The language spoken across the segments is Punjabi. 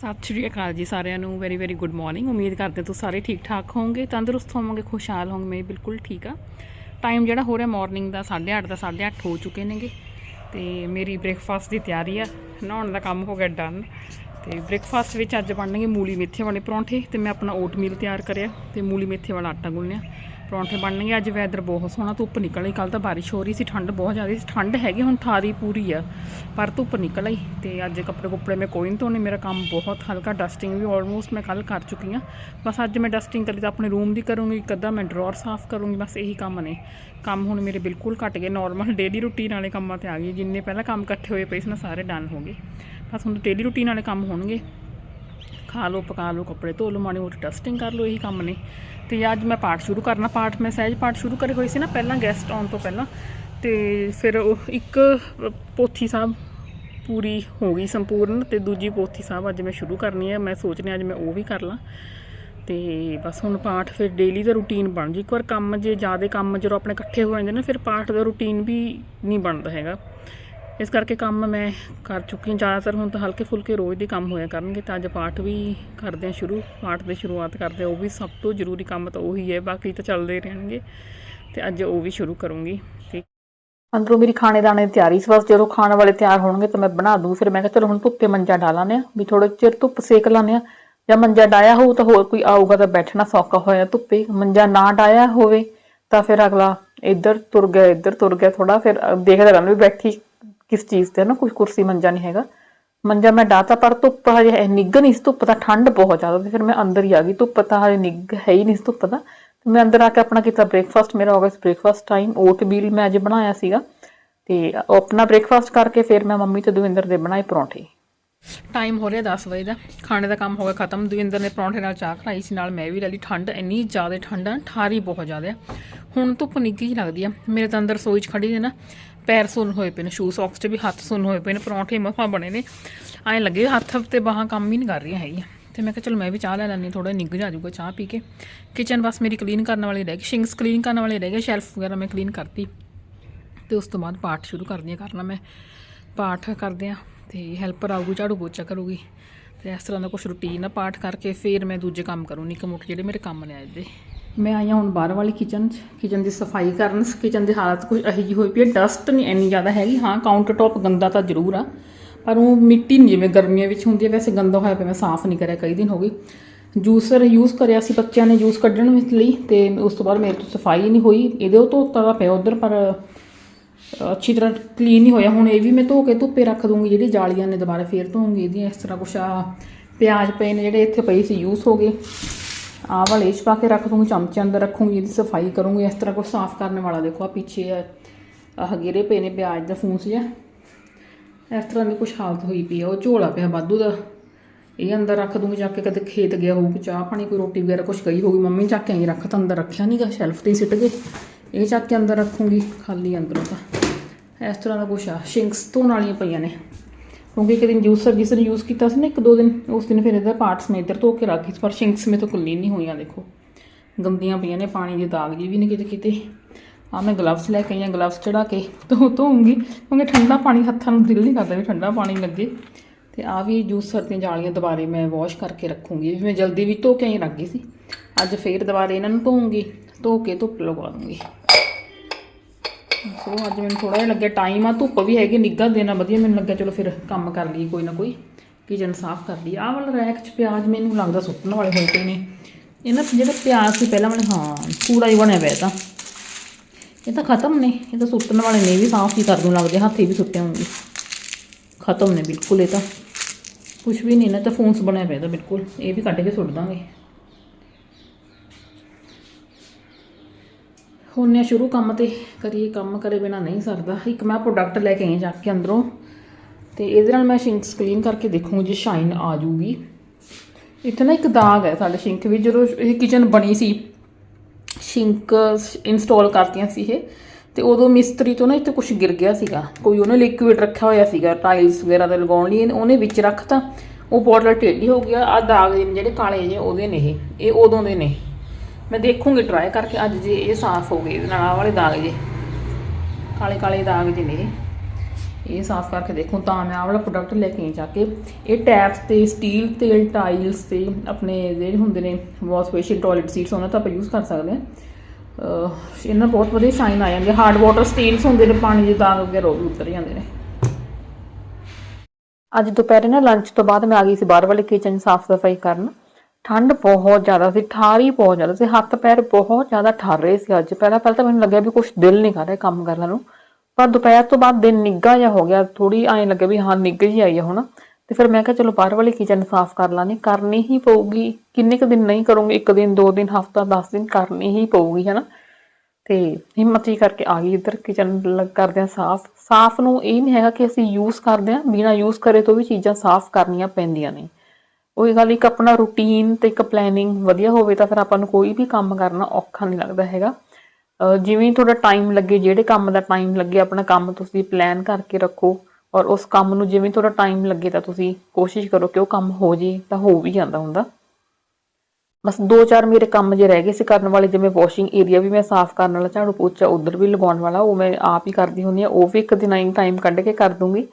ਸਤਿ ਸ਼੍ਰੀ ਅਕਾਲ ਜੀ ਸਾਰਿਆਂ ਨੂੰ ਵੈਰੀ ਵੈਰੀ ਗੁੱਡ ਮਾਰਨਿੰਗ ਉਮੀਦ ਕਰਦੇ ਤੁਸੀਂ ਸਾਰੇ ਠੀਕ ਠਾਕ ਹੋਵੋਗੇ, ਤੰਦਰੁਸਤ ਹੋਵੋਗੇ ਖੁਸ਼ਹਾਲ ਹੋਵੋਗੇ, ਮੈਂ ਬਿਲਕੁਲ ਠੀਕ ਆ ਟਾਈਮ ਜਿਹੜਾ ਹੋ ਰਿਹਾ ਮਾਰਨਿੰਗ ਦਾ 8:30 ਦਾ 8:30 ਹੋ ਚੁੱਕੇ ਨੇਗੇ। ਤੇ ਮੇਰੀ ਬ੍ਰੇਕਫਾਸਟ ਦੀ ਤਿਆਰੀ ਆ, ਨਹਾਉਣ ਦਾ ਕੰਮ ਹੋ ਗਿਆ ਡਨ ਤੇ ਬ੍ਰੇਕਫਾਸਟ ਵਿੱਚ ਅੱਜ ਬਣਨਗੇ ਮੂਲੀ ਮੇਥੇ ਵਾਲੇ ਪਰੌਂਠੇ, ਤੇ ਮੈਂ ਆਪਣਾ ਓਟ ਮੀਲ ਤਿਆਰ ਕਰਿਆ, ਤੇ ਮੂਲੀ ਮੇਥੇ ਵਾਲਾ ਆਟਾ ਗੁੰਨਿਆ ਪਰੌਂਠੇ ਬਣਨਗੇ ਅੱਜ ਵੈਦਰ ਬਹੁਤ ਸੋਹਣਾ, ਧੁੱਪ ਨਿਕਲ ਆਈ ਕੱਲ ਤਾਂ ਬਾਰਿਸ਼ ਹੋ ਰਹੀ ਸੀ, ਠੰਡ ਬਹੁਤ ਜ਼ਿਆਦਾ ਸੀ, ਠੰਡ ਹੈਗੀ, ਹੁਣ ਥਾਰੀ ਪੂਰੀ ਆ, ਪਰ ਧੁੱਪ ਨਿਕਲ ਆਈ ਤੇ ਅੱਜ ਕੱਪੜੇ ਕੁੱਪੜੇ ਮੈਂ ਕੋਈ ਨਹੀਂ ਧੋਣੇ, ਮੇਰਾ ਕੰਮ ਬਹੁਤ ਹਲਕਾ ਡਸਟਿੰਗ ਵੀ ਆਲਮੋਸਟ ਮੈਂ ਕੱਲ ਕਰ ਚੁੱਕੀ ਆ ਬਸ ਅੱਜ ਮੈਂ ਡਸਟਿੰਗ ਕਰੀ ਤਾਂ ਆਪਣੇ ਰੂਮ ਦੀ ਕਰੂੰਗੀ, ਇੱਕ ਅੱਧਾ ਮੈਂ ਡਰਾਅਰ ਸਾਫ਼ ਕਰੂੰਗੀ, ਬਸ ਇਹੀ ਕੰਮ ਨੇ, ਕੰਮ ਹੁਣ ਮੇਰੇ ਬਿਲਕੁਲ ਘਟ ਗਏ ਨਾਰਮਲ ਡੇਲੀ ਰੂਟੀਨ ਵਾਲੇ ਕੰਮਾਂ ਤੇ ਆ ਗਏ, ਜਿੰਨੇ ਪਹਿਲਾਂ ਕੰਮ ਇਕੱਠੇ ਹੋਏ ਪਏ ਸੀ ਨਾ, ਸਾਰੇ ਡਨ ਹੋ ਗਏ, ਬਸ ਹੁਣ ਡੇਲੀ ਰੂਟੀਨ ਵਾਲੇ ਕੰਮ ਹੋਣਗੇ। ਖਾ ਲਓ, ਪਕਾ ਲਓ, ਕੱਪੜੇ ਧੋ ਲਓ, ਮਾੜੀ ਮੋਟੀ ਟੈਸਟਿੰਗ ਕਰ ਲਓ, ਇਹੀ ਕੰਮ ਨੇ। ਤੇ ਅੱਜ ਮੈਂ ਪਾਠ ਸ਼ੁਰੂ ਕਰਨਾ, ਪਾਠ ਮੈਂ ਸਹਿਜ ਪਾਠ ਸ਼ੁਰੂ ਕਰੇ ਹੋਏ ਸੀ ਨਾ, ਪਹਿਲਾਂ ਗੈਸਟ ਆਉਣ ਤੋਂ ਪਹਿਲਾਂ। ਤੇ ਫਿਰ ਉਹ ਇੱਕ ਪੋਥੀ ਸਾਹਿਬ ਪੂਰੀ ਹੋ ਗਈ ਸੰਪੂਰਨ ਤੇ ਦੂਜੀ ਪੋਥੀ ਸਾਹਿਬ ਅੱਜ ਮੈਂ ਸ਼ੁਰੂ ਕਰਨੀ ਹੈ। ਮੈਂ ਸੋਚ ਰਿਹਾ ਅੱਜ ਮੈਂ ਉਹ ਵੀ ਕਰ ਲਾਂ। ਤੇ ਬਸ ਹੁਣ ਪਾਠ ਫਿਰ ਡੇਲੀ ਦਾ ਰੂਟੀਨ ਬਣ ਜੀ। ਇੱਕ ਵਾਰ ਕੰਮ ਜੇ ਜ਼ਿਆਦਾ ਕੰਮ ਜਦੋਂ ਆਪਣੇ ਇਕੱਠੇ ਹੋ ਜਾਂਦੇ ਨੇ, ਫਿਰ ਪਾਠ ਦਾ ਰੂਟੀਨ ਵੀ ਨਹੀਂ ਬਣਦਾ ਹੈਗਾ। ਇਸ ਕਰਕੇ ਕੰਮ ਮੈਂ ਕਰ ਚੁੱਕੀ ਹਾਂ। ਜ਼ਿਆਦਾਤਰ ਹੁਣ ਤਾਂ ਹਲਕੇ ਫੁਲਕੇ ਰੋਜ਼ ਦੇ ਕੰਮ ਹੋਇਆ ਕਰਨਗੇ ਤਾਂ ਅੱਜ ਪਾਠ ਵੀ ਕਰਦੇ ਹਾਂ ਸ਼ੁਰੂ ਪਾਠ ਦੀ ਸ਼ੁਰੂਆਤ ਕਰਦੇ ਹਾਂ। ਉਹ ਵੀ ਸਭ ਤੋਂ ਜ਼ਰੂਰੀ ਕੰਮ ਤਾਂ ਉਹੀ ਹੈ ਬਾਕੀ ਤਾਂ ਚੱਲਦੇ ਰਹਿਣਗੇ ਤੇ ਅੱਜ ਉਹ ਵੀ ਸ਼ੁਰੂ ਕਰੂੰਗੀ। ਠੀਕ। ਅੰਦਰੋਂ ਮੇਰੀ ਖਾਣੇ ਦਾਣੇ ਦੀ ਤਿਆਰੀ ਸੀ ਬਸ ਜਦੋਂ ਖਾਣ ਵਾਲੇ ਤਿਆਰ ਹੋਣਗੇ ਤਾਂ ਮੈਂ ਬਣਾ ਦੂੰ। ਫਿਰ ਮੈਂ ਕਿਹਾ ਚਲੋ ਹੁਣ ਧੁੱਪੇ ਮੰਜਾ ਡਾਲਾਂਦੇ ਆ ਵੀ ਥੋੜੇ ਚਿਰ ਧੁੱਪ ਸੇਕ ਲਾਉਂਦੇ ਆ ਜਾਂ ਮੰਜਾ ਡਾਇਆ ਹੋਊ ਤਾਂ ਹੋਰ ਕੋਈ ਆਊਗਾ ਤਾਂ ਬੈਠਣਾ ਸੌਖਾ ਹੋਇਆ ਧੁੱਪੇ। ਮੰਜਾ ਨਾ ਡਾਇਆ ਹੋਵੇ ਤਾਂ ਫਿਰ ਅਗਲਾ ਇੱਧਰ ਤੁਰ ਗਿਆ ਇੱਧਰ ਤੁਰ ਗਿਆ ਥੋੜਾ ਫਿਰ ਅ, ਦੇਖਦਾ ਰਹਿੰਦਾ ਵੀ ਬੈਠੀ ਕਿਸ ਚੀਜ਼ ਤੇ ਨਾ ਕੋਈ ਕੁਰਸੀ ਮੰਜਾ ਨਹੀਂ ਹੈਗਾ। ਮੰਜਾ ਮੈਂ ਡਾਤਾ ਪਰ ਧੁੱਪ ਹਜੇ ਨਿੱਘ ਨਹੀਂ ਸੀ, ਧੁੱਪ ਦਾ ਠੰਡ ਬਹੁਤ ਜ਼ਿਆਦਾ ਤੇ ਫਿਰ ਮੈਂ ਅੰਦਰ ਹੀ ਆ ਗਈ। ਧੁੱਪ ਤਾਂ ਹਜੇ ਨਿੱਘ ਹੈ ਹੀ ਨਹੀਂ ਸੀ ਧੁੱਪ ਦਾ। ਤੇ ਮੈਂ ਅੰਦਰ ਆ ਕੇ ਆਪਣਾ ਕੀਤਾ ਬ੍ਰੇਕਫਾਸਟ ਮੇਰਾ ਹੋ ਗਿਆ ਬ੍ਰੇਕਫਾਸਟ ਟਾਈਮ ਓਟ ਮੀਲ ਮੈਂ ਅੱਜ ਬਣਾਇਆ ਸੀਗਾ। ਤੇ ਆਪਣਾ ਬ੍ਰੇਕਫਾਸਟ ਕਰਕੇ ਫਿਰ ਮੈਂ ਮੰਮੀ ਤੇ ਦਵਿੰਦਰ ਦੇ ਬਣਾਏ ਪਰੌਂਠੇ। ਟਾਈਮ ਹੋ ਰਿਹਾ 10 ਵਜੇ ਦਾ, ਖਾਣੇ ਦਾ ਕੰਮ ਹੋ ਗਿਆ ਖਤਮ। ਦਵਿੰਦਰ ਨੇ ਪਰੌਂਠੇ ਨਾਲ ਚਾਹ ਖਾਈ ਸੀ, ਨਾਲ ਮੈਂ ਵੀ ਲੈ ਲਈ। ਠੰਡ ਇੰਨੀ ਜ਼ਿਆਦਾ, ਠੰਡ ਆ, ਠਾਰੀ ਬਹੁਤ ਜ਼ਿਆਦਾ ਹੁਣ ਧੁੱਪ ਨਿੱਘੀ ਜਿਹੀ ਲੱਗਦੀ ਆ। ਮੇਰੇ ਤਾਂ ਅੰਦਰ ਰਸੋਈ 'ਚ ਖੜੀ ਨੇ ਨਾ ਪੈਰ ਸੁੰਨ ਹੋਏ ਪਏ ਨੇ ਸ਼ੂ ਸੌਕਸ 'ਚ ਵੀ ਹੱਥ ਸੁੰਨ ਹੋਏ ਪਏ ਨੇ, ਪਰੌਂਠੇ ਮਫਾ ਬਣੇ ਨੇ। ਐਂ ਲੱਗੇ ਹੱਥ ਤੇ ਬਾਹਾਂ ਕੰਮ ਹੀ ਨਹੀਂ ਕਰ ਰਹੀਆਂ ਹੈਗੀਆਂ। ਤੇ ਮੈਂ ਕਿਹਾ ਚਲ ਮੈਂ ਵੀ ਚਾਹ ਲੈ ਲੈਣੀ ਥੋੜਾ ਨਿੱਘ ਜਾ ਜਾਊਗਾ ਚਾਹ ਪੀ ਕੇ। ਕਿਚਨ ਬਸ ਮੇਰੀ ਕਲੀਨ ਕਰਨ ਵਾਲੀ ਰਹਿ ਗਈ ਸ਼ਿੰਗਸ ਕਲੀਨ ਕਰਨ ਵਾਲੇ ਰਹਿ ਗਏ ਸ਼ੈਲਫ ਵਗੈਰਾ ਮੈਂ ਕਲੀਨ ਕਰਤੀ। ਤੇ ਉਸ ਤੋਂ ਬਾਅਦ ਪਾਠ ਸ਼ੁਰੂ ਕਰਦੀ ਹਾਂ ਕਰਨਾ ਮੈਂ। ਪਾਠ ਕਰਦੇ ਆ ਤੇ ਹੈਲਪਰ ਆਊਗੀ, ਝਾੜੂ ਪੋਚਾ ਕਰੂਗੀ। ਤੇ ਇਸ ਤਰ੍ਹਾਂ ਦਾ ਕੁਝ ਰੁਟੀਨ ਆ ਪਾਠ ਕਰਕੇ ਫਿਰ ਮੈਂ ਦੂਜੇ ਕੰਮ ਕਰੂੰ ਨਿੱਕੇ ਮੋਟੇ ਜਿਹੜੇ ਮੇਰੇ ਕੰਮ ਨੇ ਅੱਜ ਦੇ। ਮੈਂ ਆਈ ਹਾਂ ਹੁਣ ਬਾਹਰ ਵਾਲੀ ਕਿਚਨ 'ਚ। ਕਿਚਨ ਦੀ ਸਫ਼ਾਈ ਕਰਨ ਕਿਚਨ ਦੀ ਹਾਲਤ ਕੁਝ ਇਹੀ ਜਿਹੀ ਹੋਈ ਪਈ ਹੈ। ਡਸਟ ਨਹੀਂ ਇੰਨੀ ਜ਼ਿਆਦਾ ਹੈਗੀ। ਹਾਂ ਕਾਊਂਟਰ ਟੌਪ ਗੰਦਾ ਤਾਂ ਜ਼ਰੂਰ ਆ, ਪਰ ਉਹ ਮਿੱਟੀ ਨਹੀਂ ਜਿਵੇਂ ਗਰਮੀਆਂ ਵਿੱਚ ਹੁੰਦੀ ਹੈ, ਵੈਸੇ ਗੰਦਾ ਹੋਇਆ ਪਿਆ, ਮੈਂ ਸਾਫ਼ ਨਹੀਂ ਕਰਿਆ ਕਈ ਦਿਨ ਹੋ ਗਏ। ਜੂਸਰ ਯੂਜ਼ ਕਰਿਆ ਸੀ ਬੱਚਿਆਂ ਨੇ ਜੂਸ ਕੱਢਣ ਵਿੱਚ ਲਈ ਤੇ ਉਸ ਤੋਂ ਬਾਅਦ ਮੇਰੇ ਤੋਂ ਸਫ਼ਾਈ ਨਹੀਂ ਹੋਈ। ਇਹਦੇ ਉਹ ਧੋਤਾ ਦਾ ਪਿਆ ਉਧਰ, ਪਰ ਅੱਛੀ ਤਰ੍ਹਾਂ ਕਲੀਨ ਨਹੀਂ ਹੋਇਆ। ਹੁਣ ਇਹ ਵੀ ਮੈਂ ਧੋ ਕੇ ਧੁੱਪੇ ਰੱਖ ਦੂੰਗੀ, ਜਿਹੜੀ ਜਾਲੀਆਂ ਨੇ ਦੁਬਾਰਾ ਫੇਰ ਧੋਉਂਗੀ ਇਹਦੀਆਂ, ਇਸ ਤਰ੍ਹਾਂ ਕੁਛ ਆ। ਪਿਆਜ਼ ਪਏ ਨੇ ਜਿਹੜੇ ਇੱਥੇ ਪਏ ਸੀ ਯੂਜ਼ ਹੋ ਗਏ। ਆਹ ਵਾਲੇ ਇਹ 'ਚ ਪਾ ਕੇ ਰੱਖ ਦੂੰਗੀ ਚਮਚੇ ਅੰਦਰ ਰੱਖੂੰਗੀ, ਇਹਦੀ ਸਫ਼ਾਈ ਕਰੂੰਗੀ, ਇਸ ਤਰ੍ਹਾਂ ਕੁਛ ਸਾਫ਼ ਕਰਨ ਵਾਲਾ ਦੇਖੋ, ਆ ਪਿੱਛੇ ਆਹ ਗਿਰੇ ਪਏ ਨੇ ਪਿਆਜ਼ ਦਾ ਫੂਸ ਜਿਹਾ। ਇਸ ਤਰ੍ਹਾਂ ਦੀ ਕੁਛ ਹਾਲਤ ਹੋਈ ਪਈ ਆ, ਉਹ ਝੋਲਾ ਪਿਆ ਵਾਧੂ ਦਾ। ਇਹ ਅੰਦਰ ਰੱਖ ਦੂੰਗੀ ਜਾ ਕੇ ਕਦੇ ਖੇਤ ਗਿਆ ਹੋਊ ਚਾਹ ਪਾਣੀ, ਕੋਈ ਰੋਟੀ ਵਗੈਰਾ ਕੁਛ ਗਈ ਹੋਊਗੀ, ਮੰਮੀ ਚੱਕ ਕੇ ਆਈ ਰੱਖ ਤਾਂ ਅੰਦਰ ਰੱਖਿਆ ਨਹੀਂਗਾ ਸ਼ੈਲਫ ਤੇ ਸਿੱਟ ਗਏ ਇਹ ਚੱਕ ਕੇ ਅੰਦਰ ਰੱਖੂੰਗੀ, ਖਾਲੀ ਅੰਦਰੋਂ ਤਾਂ। ਇਸ ਤਰ੍ਹਾਂ ਦਾ ਕੁਛ ਆ, ਸ਼ਿੰਕਸ ਧੋਣ ਵਾਲੀਆਂ ਪਈਆਂ ਨੇ। ਕਿਉਂਕਿ ਇੱਕ ਦਿਨ ਜੂਸਰ ਜਿਸ ਨੇ ਯੂਜ਼ ਕੀਤਾ ਸੀ ਨਾ, ਇੱਕ ਦੋ ਦਿਨ, ਉਸ ਦਿਨ ਫਿਰ ਇਹਦਾ ਪਾਰਟਸ ਮੈਂ ਇੱਧਰ ਧੋ ਕੇ ਰੱਖੀ ਸੀ, ਪਰ ਸ਼ਿੰਕਸ ਮੇ ਤੋਂ ਕੁੱਲੀ ਨਹੀਂ ਹੋਈਆਂ, ਦੇਖੋ। ਗੰਦੀਆਂ ਪਈਆਂ ਨੇ, ਪਾਣੀ ਦੇ ਦਾਗ ਜੀ ਵੀ ਨੇ ਕਿਤੇ ਕਿਤੇ। ਆ ਮੈਂ ਗਲਵਸ ਲੈ ਕੇ ਆਈਆਂ ਗਲਵਸ ਚੜਾ ਕੇ ਧੋ ਧੋਉਂਗੀ ਕਿਉਂਕਿ ਠੰਡਾ ਪਾਣੀ ਹੱਥਾਂ ਨੂੰ ਦਿਲ ਨਹੀਂ ਕਰਦਾ ਵੀ ਠੰਡਾ ਪਾਣੀ ਲੱਗੇ। ਤੇ ਆ ਵੀ ਜੂਸਰ ਦੀਆਂ ਜਾਲੀਆਂ ਦੁਬਾਰੇ ਮੈਂ ਵਾਸ਼ ਕਰਕੇ ਰੱਖੂੰਗੀ, ਵੀ ਮੈਂ ਜਲਦੀ ਵੀ ਧੋ ਕੇ ਹੀ ਰੱਖ ਗਈ ਸੀ। ਅੱਜ ਫੇਰ ਦੁਬਾਰੇ ਇਹਨਾਂ ਨੂੰ ਧੋਉਂਗੀ ਧੋ ਕੇ ਧੁੱਪ ਲਗਵਾ ਦੂੰਗੀ। ਸੋ ਅੱਜ ਮੈਨੂੰ ਥੋੜਾ ਜਿਹਾ ਲੱਗਿਆ ਟਾਈਮ ਆ, ਧੁੱਪ ਵੀ ਹੈਗੀ, ਨਿੱਘਾ ਦੇਣਾ ਵਧੀਆ ਮੈਨੂੰ ਲੱਗਿਆ, ਚਲੋ ਫਿਰ ਕੰਮ ਕਰ ਲਈਏ ਕੋਈ ਨਾ ਕੋਈ ਕਿਚਨ ਸਾਫ਼ ਕਰ ਲਈ ਆਹ ਵਾਲਾ ਰੈਕ 'ਚ ਪਿਆਜ਼ ਮੈਨੂੰ ਲੱਗਦਾ ਸੁੱਟਣ ਵਾਲੇ ਹੋਏ ਪਏ ਨੇ। ਇਹਨਾਂ ਜਿਹੜਾ ਪਿਆਜ਼ ਸੀ ਪਹਿਲਾਂ ਵਾਲੇ, ਹਾਂ, ਕੂੜਾ ਹੀ ਬਣਿਆ ਪਿਆ ਤਾਂ। ਇਹ ਤਾਂ ਖਤਮ ਨੇ, ਇਹ ਤਾਂ ਸੁੱਟਣ ਵਾਲੇ ਨੇ, ਇਹ ਵੀ ਸਾਫ਼ ਹੀ ਕਰ ਦੂੰ, ਲੱਗਦੇ ਹੱਥ ਹੀ ਵੀ ਸੁੱਟੇ ਹੋਣਗੇ ਖਤਮ ਨੇ ਬਿਲਕੁਲ ਇਹ ਤਾਂ। ਕੁਝ ਵੀ ਨਹੀਂ ਨਾ ਤਾਂ ਫੋਨਸ ਬਣਿਆ ਪਿਆ ਤਾਂ ਬਿਲਕੁਲ, ਇਹ ਵੀ ਕੱਢ ਕੇ ਸੁੱਟ ਦਾਂਗੇ। ਹੁਣ ਨੇ ਸ਼ੁਰੂ ਕੰਮ ਤੇ ਕਰੀਏ, ਕੰਮ ਕਰੇ ਬਿਨਾ ਨਹੀਂ ਸਰਦਾ। ਇੱਕ ਮੈਂ ਪ੍ਰੋਡਕਟ ਲੈ ਕੇ ਆਈ ਜਾ ਕੇ ਅੰਦਰੋਂ। ਤੇ ਇਹਦੇ ਨਾਲ ਮੈਂ ਸ਼ਿੰਕਸ ਕਲੀਨ ਕਰਕੇ ਦੇਖੂੰਗੀ ਜੇ ਸ਼ਾਈਨ ਆ ਜੂਗੀ ਇੱਥੇ ਨਾ ਇੱਕ ਦਾਗ ਹੈ ਸਾਡੇ ਸ਼ਿੰਕ ਵਿੱਚ, ਜਦੋਂ ਇਹ ਕਿਚਨ ਬਣੀ ਸੀ ਸ਼ਿੰਕ ਇੰਸਟਾਲ ਕਰਤੀਆਂ ਸੀ ਇਹ, ਤੇ ਉਦੋਂ ਮਿਸਤਰੀ ਤੋਂ ਨਾ ਇੱਥੇ ਕੁਝ ਗਿਰ ਗਿਆ ਸੀਗਾ। ਕੋਈ ਉਹਨੇ ਲਿਕੁਇਡ ਰੱਖਿਆ ਹੋਇਆ ਸੀਗਾ ਟਾਈਲਸ ਵਗੈਰਾ ਦੇ ਲਗਾਉਣ ਲਈ ਉਹਨੇ ਵਿੱਚ ਰੱਖਤਾ। ਉਹ ਬੋਟਲ ਟੇਢੀ ਹੋ ਗਿਆ। ਆ ਦਾਗ ਜਿਹੜੇ ਕਾਲੇ ਜਿਹੇ, ਉਹਦੇ ਨੇ ਇਹ। ਇਹ ਉਦੋਂ ਦੇ ਨੇ। ਮੈਂ ਦੇਖੂੰਗੀ ਟਰਾਈ ਕਰਕੇ, ਅੱਜ ਜੇ ਇਹ ਸਾਫ਼ ਹੋ ਗਏ ਇਹਦੇ ਨਾਲ ਆਹ ਵਾਲੇ ਦਾਗ ਜੇ। ਕਾਲੇ ਕਾਲੇ ਦਾਗ ਜੇ ਨੇ। ਇਹ ਇਹ ਸਾਫ਼ ਕਰਕੇ ਦੇਖੋ, ਤਾਂ ਮੈਂ ਆਹ ਵਾਲਾ ਪ੍ਰੋਡਕਟ ਲੈ ਕੇ ਜਾ ਕੇ। ਇਹ ਟੈਪਸ ਤੇ ਸਟੀਲ 'ਤੇ ਟਾਈਲਸ ਤੇ, ਆਪਣੇ ਜਿਹੜੇ ਹੁੰਦੇ ਨੇ ਵਾਸ਼ ਬੇਸਿਨ ਟਾਇਲਟ ਸੀਟਸ ਉਹਨਾਂ ਤਾਂ ਆਪਾਂ ਯੂਜ਼ ਕਰ ਸਕਦੇ ਹਾਂ। ਇਹਨਾਂ ਬਹੁਤ ਵਧੀਆ ਸ਼ਾਈਨ ਆ ਜਾਂਦੀ ਹੈ ਹਾਰਡ ਵਾਟਰ ਸਟੀਲਸ ਹੁੰਦੇ ਨੇ, ਪਾਣੀ ਦੇ ਦਾਗ ਵਗੈਰਾ, ਉਹ ਵੀ ਉਤਰ ਜਾਂਦੇ ਨੇ। ਅੱਜ ਦੁਪਹਿਰੇ ਨਾ ਲੰਚ ਤੋਂ ਬਾਅਦ ਮੈਂ ਆ ਗਈ ਸੀ ਬਾਹਰ ਵਾਲੇ ਕਿਚਨ ਸਾਫ਼ ਸਫ਼ਾਈ ਕਰਨ। ਠੰਡ ਬਹੁਤ ਜ਼ਿਆਦਾ ਸੀ ਠਾਰੀ ਬਹੁਤ ਜ਼ਿਆਦਾ ਸੀ, ਹੱਥ ਪੈਰ ਬਹੁਤ ਜ਼ਿਆਦਾ ਠਰ ਰਹੇ ਸੀ ਅੱਜ। ਪਹਿਲਾਂ ਪਹਿਲਾਂ ਤਾਂ ਮੈਨੂੰ ਲੱਗਿਆ ਵੀ ਕੁਝ ਦਿਲ ਨਹੀਂ ਕਰ ਰਿਹਾ ਕੰਮ ਕਰਨ ਨੂੰ, ਪਰ ਦੁਪਹਿਰ ਤੋਂ ਬਾਅਦ ਦਿਨ ਨਿੱਘਾ ਜਿਹਾ ਹੋ ਗਿਆ ਥੋੜੀ ਐਂ ਲੱਗਿਆ ਵੀ ਹਾਂ, ਨਿੱਘ ਜਿਹੀ ਆਈ ਹੈ ਹੁਣ। ਤੇ ਫਿਰ ਮੈਂ ਕਿਹਾ, ਚਲੋ ਬਾਹਰ ਵਾਲੀ ਕਿਚਨ ਸਾਫ਼ ਕਰ ਲਾਂਗੇ, ਕਰਨੀ ਹੀ ਪਊਗੀ, ਕਿੰਨੇ ਕੁ ਦਿਨ ਨਹੀਂ ਕਰੂੰਗੀ, ਇੱਕ ਦਿਨ, ਦੋ ਦਿਨ, ਹਫਤਾ 10 ਦਿਨ ਕਰਨੀ ਹੀ ਪਊਗੀ, ਹਨਾ। ਤੇ ਹਿੰਮਤ ਹੀ ਕਰਕੇ ਆ ਗਈ ਇੱਧਰ ਕਿਚਨ ਕਰਦੇ ਆ ਸਾਫ਼। ਸਾਫ਼ ਨੂੰ ਇਹ ਨਹੀਂ ਹੈਗਾ ਕਿ ਅਸੀਂ ਯੂਜ਼ ਕਰਦੇ ਆ ਬਿਨਾ ਯੂਜ਼ ਕਰੇ ਤੋਂ ਵੀ ਚੀਜ਼ਾਂ ਸਾਫ਼ ਕਰਨੀਆਂ ਪੈਂਦੀਆਂ ਨੇ। ਉਹੀ ਗੱਲ, ਇੱਕ ਆਪਣਾ ਰੂਟੀਨ ਤੇ ਇੱਕ ਪਲੈਨਿੰਗ ਵਧੀਆ ਹੋਵੇ ਤਾਂ ਫਿਰ ਆਪਾਂ ਨੂੰ ਕੋਈ ਵੀ ਕੰਮ ਕਰਨਾ ਔਖਾ ਨਹੀਂ ਲੱਗਦਾ ਹੈਗਾ। ਜਿਵੇਂ ਤੁਹਾਡਾ ਟਾਈਮ ਲੱਗੇ, ਜਿਹੜੇ ਕੰਮ ਦਾ ਟਾਈਮ ਲੱਗੇ, ਆਪਣਾ ਕੰਮ ਤੁਸੀਂ ਪਲਾਨ ਕਰਕੇ ਰੱਖੋ ਔਰ ਉਸ ਕੰਮ ਨੂੰ ਜਿਵੇਂ ਤੁਹਾਡਾ ਟਾਈਮ ਲੱਗੇ ਤਾਂ ਤੁਸੀਂ ਕੋਸ਼ਿਸ਼ ਕਰੋ ਕਿ ਉਹ ਕੰਮ ਹੋ ਜੇ ਤਾਂ ਹੋ ਵੀ ਜਾਂਦਾ ਹੁੰਦਾ। ਬਸ ਦੋ ਚਾਰ ਮੇਰੇ ਕੰਮ ਜੇ ਰਹਿ ਗਏ ਸੀ ਕਰਨ ਵਾਲੇ, ਜਿਵੇਂ ਵਾਸ਼ਿੰਗ ਏਰੀਆ ਵੀ ਮੈਂ ਸਾਫ਼ ਕਰਨ ਵਾਲਾ, ਝਾੜੂ ਪੋਚਾ ਉਧਰ ਵੀ ਲਗਾਉਣ ਵਾਲਾ, ਉਹ ਮੈਂ ਆਪ ਹੀ ਕਰਦੀ ਹੁੰਦੀ ਆ ਉਹ ਵੀ ਇੱਕ ਦਿਨ ਆਈ ਟਾਈਮ ਕੱਢ ਕੇ ਕਰ ਦੂੰਗੀ।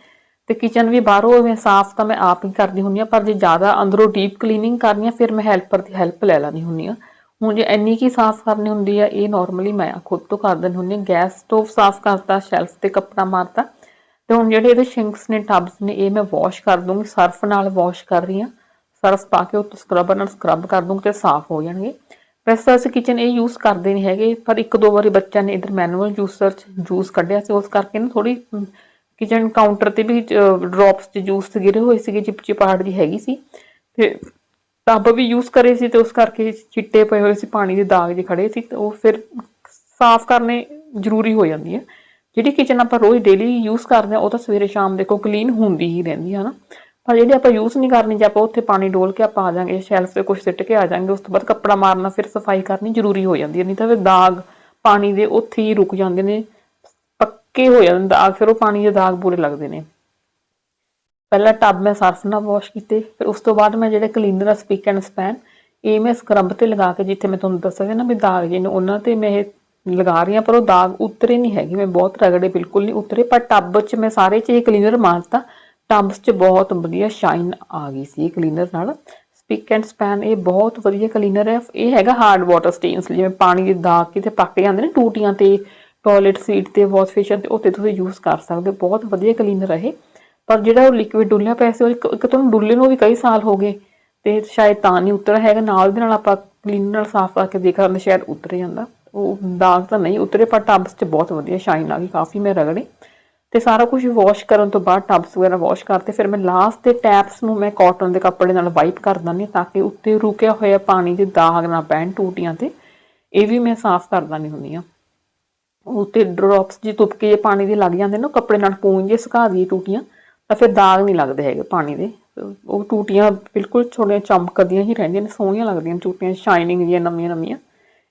ਤੇ ਕਿਚਨ ਵੀ ਬਾਹਰੋਂ ਮੈਂ ਸਾਫ਼ ਤਾਂ ਮੈਂ ਆਪ ਹੀ ਕਰਦੀ ਹੁੰਦੀ ਆ ਪਰ ਜੇ ਜ਼ਿਆਦਾ ਅੰਦਰੋਂ ਡੀਪ ਕਲੀਨਿੰਗ ਕਰਨੀ ਆ, ਫਿਰ ਮੈਂ ਹੈਲਪਰ ਦੀ ਹੈਲਪ ਲੈ ਲੈਂਦੀ ਹੁੰਦੀ ਆ ਹੁਣ ਜੇ ਇੰਨੀ ਕੀ ਸਾਫ਼ ਕਰਨੀ ਹੁੰਦੀ ਆ, ਇਹ ਨਾਰਮਲੀ ਮੈਂ ਖੁਦ ਤੋਂ ਕਰ ਦਿੰਦੀ ਹੁੰਦੀ ਆ ਗੈਸ ਸਟੋਵ ਸਾਫ਼ ਕਰਤਾ ਸ਼ੈਲਫ ਤੇ ਕੱਪੜਾ ਮਾਰਤਾ, ਤੇ ਹੁਣ ਜਿਹੜੇ ਇਹਦੇ ਸ਼ਿੰਕਸ ਨੇ ਟੱਬਸ ਨੇ, ਇਹ ਮੈਂ ਵਾਸ਼ ਕਰ ਦੂੰਗੀ, ਸਰਫ ਨਾਲ ਵਾਸ਼ ਕਰ ਰਹੀ ਹਾਂ। ਸਰਫ ਪਾ ਕੇ ਉੱਤੇ ਸਕਰਬਰ ਨਾਲ ਸਕਰਬ ਕਰ ਦੂੰਗੀ ਤੇ ਸਾਫ਼ ਹੋ ਜਾਣਗੇ। ਵੈਸੇ ਤਾਂ ਅਸੀਂ ਕਿਚਨ ਇਹ ਯੂਜ਼ ਕਰਦੇ ਨਹੀਂ ਹੈਗੇ, ਪਰ ਇੱਕ ਦੋ ਵਾਰੀ ਬੱਚਿਆਂ ਨੇ ਇਧਰ ਮੈਨੂਅਲ ਜੂਸਰ ਚ ਜੂਸ ਕੱਢਿਆ ਸੀ, ਉਸ ਕਰਕੇ ਨਾ ਥੋੜੀ ਕਿਚਨ ਕਾਊਂਟਰ ਤੇ ਵੀ ਡ੍ਰੌਪਸ ਚ ਜੂਸ ਗਿਰੇ ਹੋਏ ਸੀਗੇ ਚਿਪਚਿਪਾਹਟ ਜੀ ਹੈਗੀ ਸੀ। ਤੇ ਟੱਬ ਵੀ ਯੂਜ਼ ਕਰੇ ਸੀ ਤੇ ਉਸ ਕਰਕੇ ਚਿੱਟੇ ਪਏ ਹੋਏ ਸੀ, ਪਾਣੀ ਦੇ ਦਾਗ ਜਿਹੇ ਖੜੇ ਸੀ ਤੇ ਉਹ ਫਿਰ ਸਾਫ਼ ਕਰਨੇ ਜ਼ਰੂਰੀ ਹੋ ਜਾਂਦੀ ਹੈ। ਜਿਹੜੀ ਕਿਚਨ ਆਪਾਂ ਰੋਜ਼ ਡੇਲੀ ਯੂਜ਼ ਕਰਦੇ ਆ ਉਹ ਤਾਂ ਸਵੇਰੇ ਸ਼ਾਮ ਦੇਖੋ ਕਲੀਨ ਹੁੰਦੀ ਹੀ ਰਹਿੰਦੀ ਹੈ ਨਾ। ਪਰ ਜਿਹੜੀ ਆਪਾਂ ਯੂਜ਼ ਨਹੀਂ ਕਰਨੀ ਜੇ ਆਪਾਂ ਉੱਥੇ ਪਾਣੀ ਡੋਲ ਕੇ ਆਪਾਂ ਆ ਜਾਾਂਗੇ ਸ਼ੈਲਫ ਤੇ ਕੁਝ ਸਿੱਟ ਕੇ ਆ ਜਾਾਂਗੇ, ਉਸ ਤੋਂ ਬਾਅਦ ਕੱਪੜਾ ਮਾਰਨਾ ਫਿਰ ਸਫ਼ਾਈ ਕਰਨੀ ਜ਼ਰੂਰੀ ਹੋ ਜਾਂਦੀ ਹੈ, ਨਹੀਂ ਤਾਂ ਫਿਰ ਦਾਗ ਪਾਣੀ ਦੇ ਉੱਥੇ ਹੀ ਰੁਕ ਜਾਂਦੇ ਨੇ। ਪੱਕੇ ਹੋ ਜਾਂਦੇ ਦਾਗ ਫਿਰ ਉਹ ਪਾਣੀ ਦੇ ਦਾਗ ਬੁਰੇ ਲੱਗਦੇ ਨੇ। ਪਹਿਲਾਂ ਟੱਬ ਮੈਂ ਸਰਫ ਨਾਲ ਵਾਸ਼ ਕੀਤੇ, ਫਿਰ ਉਸ ਤੋਂ ਬਾਅਦ ਮੈਂ ਜਿਹੜੇ ਕਲੀਨਰ ਆ ਸਪੀਕ ਐਂਡ ਸਪੈਨ ਇਹ ਮੈਂ ਸਕਰਬ ਤੇ ਲਗਾ ਕੇ ਜਿੱਥੇ ਮੈਂ ਤੁਹਾਨੂੰ ਦੱਸਿਆ ਨਾ ਵੀ ਦਾਗ ਜਿਹੇ ਉਹਨਾਂ ਤੇ ਮੈਂ ਇਹ ਲਗਾ ਰਹੀ ਹਾਂ, ਪਰ ਉਹ ਦਾਗ ਉਤਰੇ ਨਹੀਂ ਹੈਗੇ। ਮੈਂ ਬਹੁਤ ਰਗੜੇ ਬਿਲਕੁਲ ਨਹੀਂ ਉਤਰੇ, ਪਰ ਟੱਬ 'ਚ ਮੈਂ ਸਾਰੇ 'ਚ ਇਹ ਕਲੀਨਰ ਮਾਰਤਾ ਟੱਬਸ 'ਚ ਬਹੁਤ ਵਧੀਆ ਸ਼ਾਈਨ ਆ ਗਈ ਸੀ ਇਹ ਕਲੀਨਰ ਨਾਲ। ਸਪਿਕ ਐਂਡ ਸਪੈਨ ਇਹ ਬਹੁਤ ਵਧੀਆ ਕਲੀਨਰ ਹੈ। ਇਹ ਹੈਗਾ ਹਾਰਡ ਵਾਟਰ ਸਟੇਨਸ ਜਿਵੇਂ ਪਾਣੀ ਦੇ ਦਾਗ ਕਿਤੇ ਪੱਕ ਜਾਂਦੇ ਨੇ, ਟੂਟੀਆਂ ਤੇ ਟਾਇਲਟ ਸੀਟ ਤੇ ਵਾਸ਼ ਫੇਸ਼ਨ ਤੇ ਉੱਤੇ ਤੁਸੀਂ ਯੂਜ਼ ਕਰ ਸਕਦੇ ਹੋ। ਬਹੁਤ ਵਧੀਆ ਕਲੀਨਰ ਹੈ ਇਹ ਪਰ ਜਿਹੜਾ ਉਹ ਲਿਕੁਇਡ ਡੁੱਲਿਆ ਪਿਆ ਸੀ, ਉਹ ਇੱਕ ਤੁਹਾਨੂੰ ਡੁੱਲੇ ਨੂੰ ਵੀ ਕਈ ਸਾਲ ਹੋ ਗਏ ਤੇ ਸ਼ਾਇਦ ਤਾਂ ਨਹੀਂ ਉਤਰਿਆ ਹੈਗਾ। ਨਾਲ ਦੇ ਨਾਲ ਆਪਾਂ ਕਲੀਨਰ ਨਾਲ ਸਾਫ਼ ਕਰਕੇ ਦੇਖ ਲੈਂਦੇ ਸ਼ਾਇਦ ਉਤਰ ਜਾਂਦਾ। ਉਹ ਦਾਗ ਤਾਂ ਨਹੀਂ ਉਤਰੇ, ਪਰ ਟੱਬਸ 'ਚ ਬਹੁਤ ਵਧੀਆ ਸ਼ਾਈਨ ਆ ਗਈ, ਕਾਫੀ ਮੈਂ ਰਗੜੇ। ਤੇ ਸਾਰਾ ਕੁਝ ਵਾਸ਼ ਕਰਨ ਤੋਂ ਬਾਅਦ ਟੱਬਸ ਵਗੈਰਾ ਵਾਸ਼ ਕਰਤੇ, ਫਿਰ ਮੈਂ ਲਾਸਟ ਤੇ ਟੈਪਸ ਨੂੰ ਮੈਂ ਕਾਟਨ ਦੇ ਕੱਪੜੇ ਨਾਲ ਵਾਈਪ ਕਰ ਦਿੰਦੀ ਹਾਂ, ਤਾਂ ਕਿ ਉੱਤੇ ਰੁਕਿਆ ਹੋਇਆ ਪਾਣੀ ਦੇ ਦਾਗ ਨਾ ਪੈਣ ਟੂਟੀਆਂ ਤੇ। ਇਹ ਵੀ ਮੈਂ ਸਾਫ਼ ਕਰ ਦਿੰਦੀ ਹੁੰਦੀ ਹਾਂ। ਉੱਤੇ ਡ੍ਰੌਪਸ ਜੀ ਤੁਪਕੇ ਜੇ ਪਾਣੀ ਦੇ ਲੱਗ ਜਾਂਦੇ ਨਾ ਕੱਪੜੇ ਨਾਲ ਪੂੰਝ ਜੇ ਸੁਕਾ ਦਈਏ ਟੂਟੀਆਂ, ਤਾਂ ਫਿਰ ਦਾਗ ਨਹੀਂ ਲੱਗਦੇ ਹੈਗੇ ਪਾਣੀ ਦੇ। ਉਹ ਟੂਟੀਆਂ ਬਿਲਕੁਲ ਛੋਟੀਆਂ ਚਮਕਦੀਆਂ ਹੀ ਰਹਿੰਦੀਆਂ ਨੇ, ਸੋਹਣੀਆਂ ਲੱਗਦੀਆਂ ਟੂਟੀਆਂ ਸ਼ਾਈਨਿੰਗ ਜਿਹੀਆਂ ਨਵੀਆਂ ਨਵੀਆਂ।